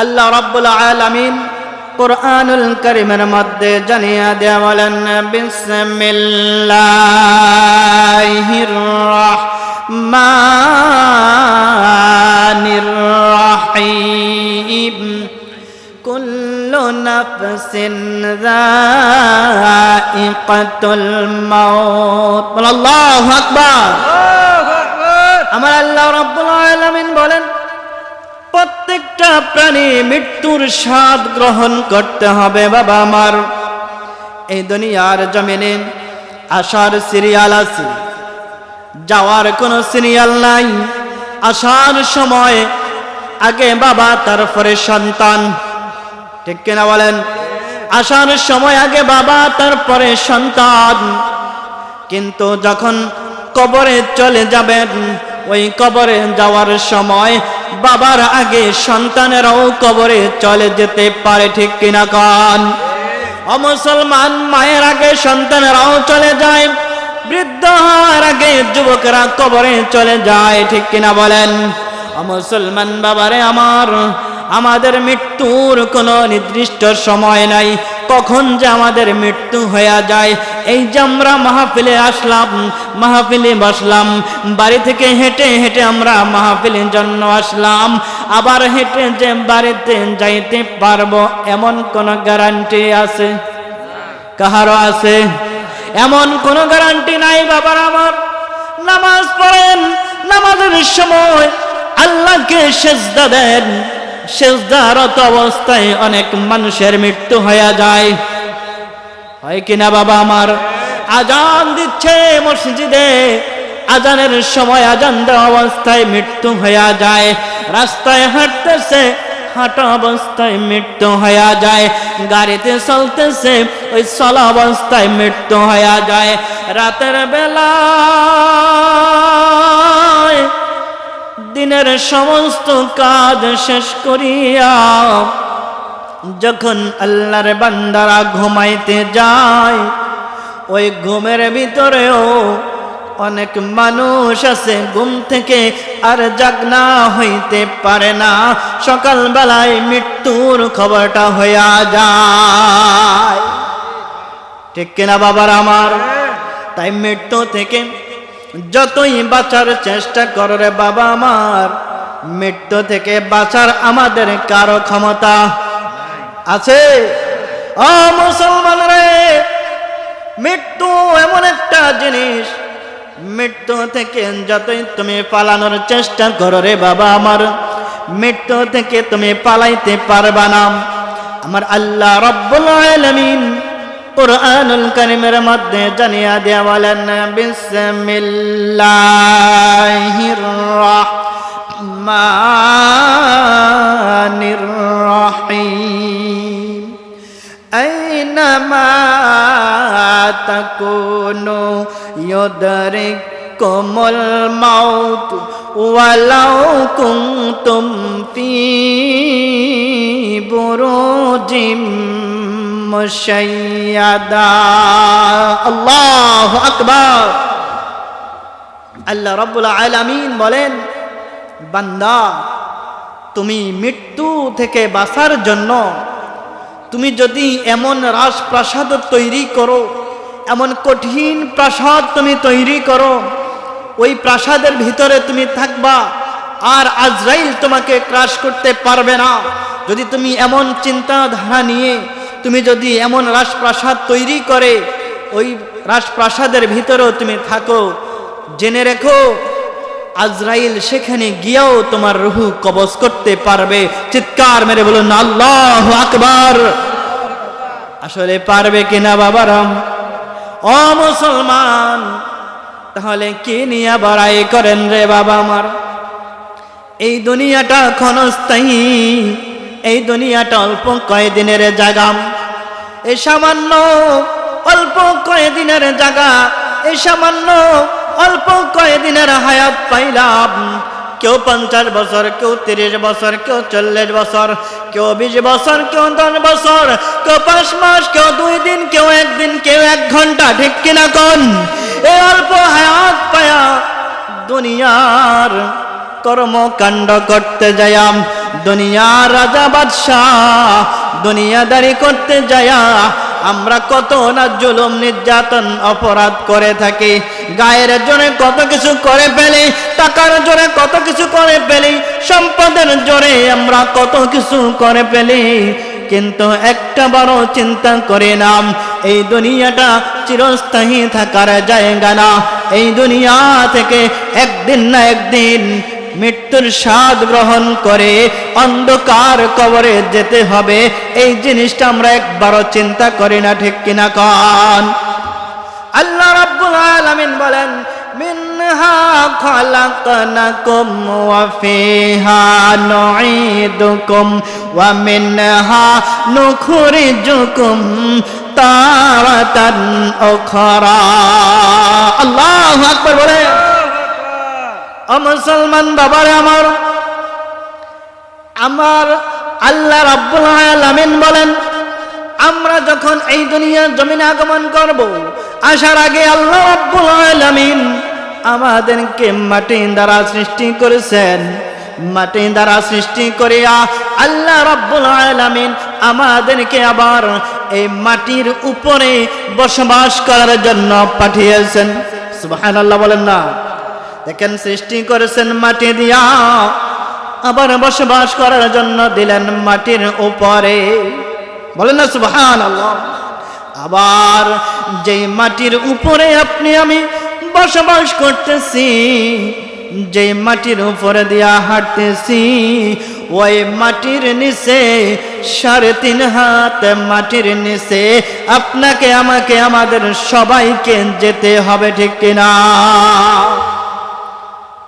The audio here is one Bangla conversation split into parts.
আল্লাহ রাব্বুল আলামিন কোরআনুল কারীমের মধ্যে জানিয়ে দেয়া বলেন বিসমিল্লাহির রহমানির রহিম। কুল্লু নাফসিন যায়িকাতুল মাউত। আল্লাহু আকবার। আমার আল্লাহ রাব্বুল আলামিন বলেন প্রত্যেকটা প্রাণী মৃত্যুর স্বাদ গ্রহণ করতে হবে, বাবা আমার এই দুনিয়ার জমিনে আসার সিরিয়াল আছে, যাওয়ার কোনো সিরিয়াল নাই। আসার সময় আগে বাবা, তারপরে সন্তান। ঠিক কিনা বলেন? আসার সময় আগে বাবা, তারপরে সন্তান। কিন্তু যখন কবরে চলে যাবেন, ওই কবরে যাওয়ার সময় বাবার আগে সন্তানেরাও কবরে চলে যেতে পারে, ঠিক কিনা কন? অমুসলমান মায়ের আগে সন্তানেরাও চলে যায়, বৃদ্ধ হওয়ার আগে যুবকরা কবরে চলে যায়, ঠিক কিনা বলেন? মুসলমান বাবারে আমার, আমাদের মৃত্যুর কোনো নির্দিষ্ট সময় নাই, কখন যে আমাদের মৃত্যু হয়ে যায় এই যে আমরা মাহফিলে আসলাম, মাহফিলে বসলাম। বাড়ি থেকে হেঁটে হেঁটে আমরা মাহফিলের জন্য আসলাম। আবার হেঁটে যে বাড়িতে যাইতে পারব, এমন কোনো গ্যারান্টি আছে? কাহারও আছে? এমন কোনো গ্যারান্টি নাই, বাবার আমার। নামাজ পড়েন, নামাজের সময় আল্লাহকে সেজদা দেন। সেজদারত অবস্থায় অনেক মানুষের মৃত্যু হয়ে যায়। হয় কিনা বাবা আমার? আজান দিচ্ছে মসজিদে। আজানের সময় আজান দেওয়া অবস্থায় মৃত্যু হয়ে যায়। রাস্তায় হাঁটতেছে, হাঁটা অবস্থায় মৃত্যু হয়ে যায়। গাড়িতে চলতেছে, ওই চলা অবস্থায় মৃত্যু হয়ে যায়। রাতের বেলা দিনের সমস্ত কাজ শেষ করিয়া যখন আল্লাহর বান্দারা ঘুমাইতে যায়, ওই ঘুমের ভিতরেও অনেক মানুষ আছে, ঘুম থেকে আর জাগনা হইতে পারে না। সকালবেলায় মৃত্যুর খবরটা হইয়া যায়। ঠিক কিনা বাবার আমার? তাই মৃত্যু থেকে যতই বাঁচার চেষ্টা করো রে বাবা আমার, মৃত্যু থেকে বাঁচার আমাদের কারও ক্ষমতা আছে? মুসলমান রে মৃত্যু এমন একটা জিনিস। মৃত্যু থেকে যতই তুমি পালানোর চেষ্টা করো রে বাবা আমার, মৃত্যু থেকে তুমি পালাইতে পারবা না। আমার আল্লাহ রব্বুল আলামিন কোরআনুল মধ্যে জানিয়া দেয়া বলেন, বিসমিল্লাহির রহমানির তাকুনু ইউদরিকুমুল মাউত ওয়ালাউ কুনতুম ফি বুরুজিম মুশাইয়াদা। আল্লাহু আকবার। আল্লাহ রাব্বুল আলামিন বলেন, বান্দা, তুমি মৃত্যু থেকে বাঁচার জন্য তুমি যদি এমন রাজপ্রাসাদ তৈরি করো এমন কঠিন প্রাসাদ তুমি তৈরি করো। ওই প্রাসাদের ভিতরে তুমি থাকবা আর আজরাইল তোমাকে ক্রাশ করতে পারবে না। যদি তুমি এমন চিন্তাধারা নিয়ে তুমি যদি এমন রাজপ্রাসাদ তৈরি করে, ওই রাজপ্রাসাদের ভিতরেও তুমি থাকো। জেনে রেখো, আজরাইল সেখানে গিয়েও তোমার রুহু কবজ করতে পারবে। চিৎকার মেরে বলুন, আল্লাহ আকবার! আসলে পারবে কিনা বাবারাম? ও মুসলমান, তাহলে কি নিয়ে বাড়াই করেন রে বাবা আমার? এই দুনিয়াটা ক্ষণস্থায়ী, এই দুনিয়াটা অল্প কয়েকদিনের জাগাম এই সামান্য অল্প কয়েকদিনের জায়গা, এই সামান্য অল্প কয়েকদিনের হায়াত পাইলাম। কেউ পঞ্চাশ বছর, কেউ তিরিশ বছর, কেউ চল্লিশ বছর, কেউ বিশ বছর, কেউ দশ বছর, কেউ পাঁচ মাস, কেউ দুই দিন, কেউ একদিন, কেউ এক ঘণ্টা, ঠিক কিনা কোন? অল্প হায়াত পায়া দুনিয়ার কর্মকাণ্ড করতে যায়াম দুনিয়ার রাজা বাদশাহ দুনিয়াদারি করতে যায়া, আমরা কত না জুলুম, নির্যাতন, অপরাধ করে থাকি। গায়ের জোরে কত কিছু করে ফেলি, টাকার জোরে কত কিছু করে ফেলি, সম্পদের জোরে আমরা কত কিছু করে ফেলি। কিন্তু একটা বড় চিন্তা করে নাম এই দুনিয়াটা চিরস্থায়ী থাকার জায়গা না। এই দুনিয়া থেকে একদিন না একদিন মৃত্যুর স্বাদ গ্রহণ করে অন্ধকার কবরে যেতে হবে। এই জিনিসটা আমরা একবারও চিন্তা করি না, ঠিক কিনা কন? আল্লাহ আলামিন বলেন, মিনহা খালাকনাকুম ওয়া ফিহা নুঈদুকুম ওয়া মিনহা নুখরিজুকুম তারাতান উখরা। আল্লাহু আকবার বলে ও মুসলমান বাবারে আমার আমার আল্লাহ রাব্বুল আলামিন বলেন আমরা যখন এই দুনিয়ার জমিনে আগমন করব, আসার আগে আল্লাহ রাব্বুল আলামিন আমাদেরকে মাটি দ্বারা সৃষ্টি করেছেন। মাটি দ্বারা সৃষ্টি করিয়া আল্লাহ রাব্বুল আলামিন আমাদেরকে আবার এই মাটির উপরে বসবাস করার জন্য পাঠিয়েছেন। সুবহানাল্লাহ বলেন না। দেখেন, সৃষ্টি করেছেন মাটি দিয়া, আবার বসবাস করার জন্য দিলেন মাটির উপরে। বলেন না সুবহান আবার যেই মাটির উপরে আপনি, আমি বসবাস করতেছি যে মাটির উপরে দিয়া হাঁটতেছি, ওই মাটির নিচে সাড়ে তিন হাত মাটির নিচে আপনাকে, আমাকে, আমাদের সবাইকে যেতে হবে, ঠিক কিনা?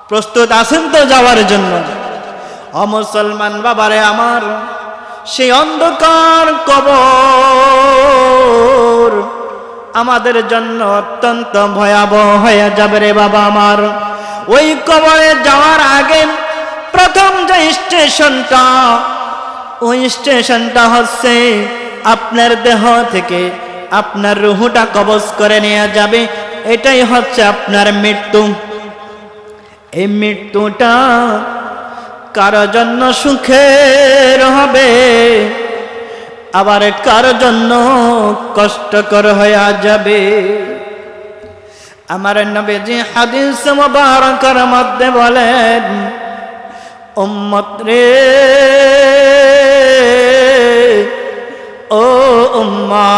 প্রস্তুত আছেন তো যাওয়ার জন্য? অমুসলমান বাবারে আমার সেই অন্ধকার কবর আমাদের জন্য অত্যন্ত ভয়াবহ হয়ে যাবে রে বাবা আমার। ওই কবরে যাওয়ার আগে প্রথম যে স্টেশনটা, ওই স্টেশনটা হচ্ছে আপনার দেহ থেকে আপনার রুহুটা কবজ করে নেওয়া যাবে। এটাই হচ্ছে আপনার মৃত্যু। এই মৃত্যুটা কারও জন্য সুখের হবে? আবার কারও জন্য কষ্টকর হয়ে যাবে? আমার নবীজি হাদিস মুবারকের মধ্যে বলেন, উম্মত রে, ও উম্মা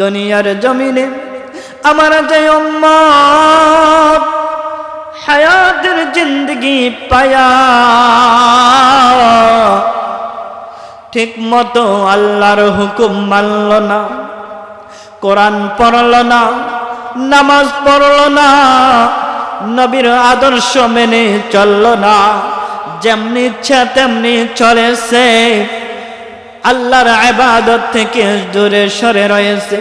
দুনিয়ার জমিনে আমার যে উম্মত হায়াতের জিন্দগি পায়া। ঠিক মতো আল্লাহর হুকুম মানল না, কোরআন পড়ল না, নামাজ পড়ল না, নবীর আদর্শ মেনে চলল না, যেমনি ইচ্ছা তেমনি চলেছে। আল্লাহর আবাদত থেকে দূরে সরে রয়েছে।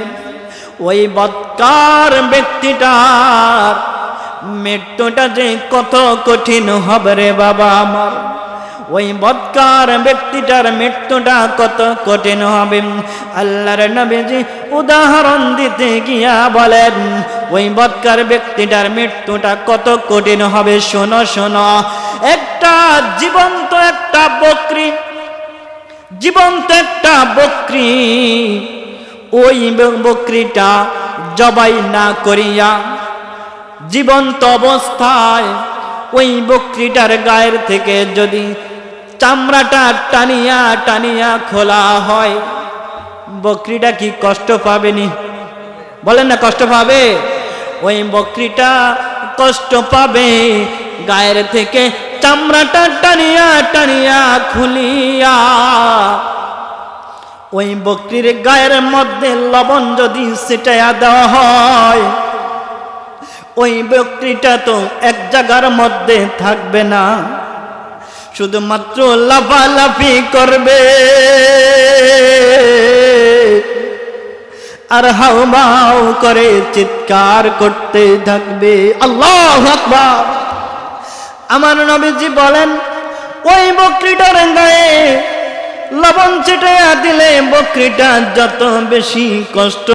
ওই বৎকার ব্যক্তিটার মৃত্যুটা যে কত কঠিন হবে রে বাবা আমার। ওই বৎকার ব্যক্তিটার মৃত্যুটা কত কঠিন হবে। আল্লাহর নবীজি উদাহরণ দিতে গিয়া বলেন, ওই বৎকার ব্যক্তিটার মৃত্যুটা কত কঠিন হবে শোনো শোনো। একটা জীবন্ত একটা বকরি, জীবন্ত একটা বকরি, ওই বকরিটা জবাই না করিয়া জীবন্ত অবস্থায় ওই বকরিটার গায়ের থেকে যদি চামড়াটা টানিয়া টানিয়া খোলা হয়, বকরিটা কি কষ্ট পাবেনি? বলেন না কষ্ট পাবে? ওই বকরিটা কষ্ট পাবে, গায়ের থেকে চামড়াটা টানিয়া টানিয়া খুলিয়া। ওই বকরির গায়ের মধ্যে লবণ যদি সেটাইয়া দেওয়া হয় ওই বকরিটা তো এক জায়গার মধ্যে থাকবে না। শুধুমাত্র লাফালাফি করবে। আর হাউমাউ করে চিৎকার করতে থাকবে। আল্লাহ আমার নবীজি বলেন, ওই বকরিটার গায়ে লবণ ছিটাইয়া দিলে বকরিটা যত বেশি কষ্ট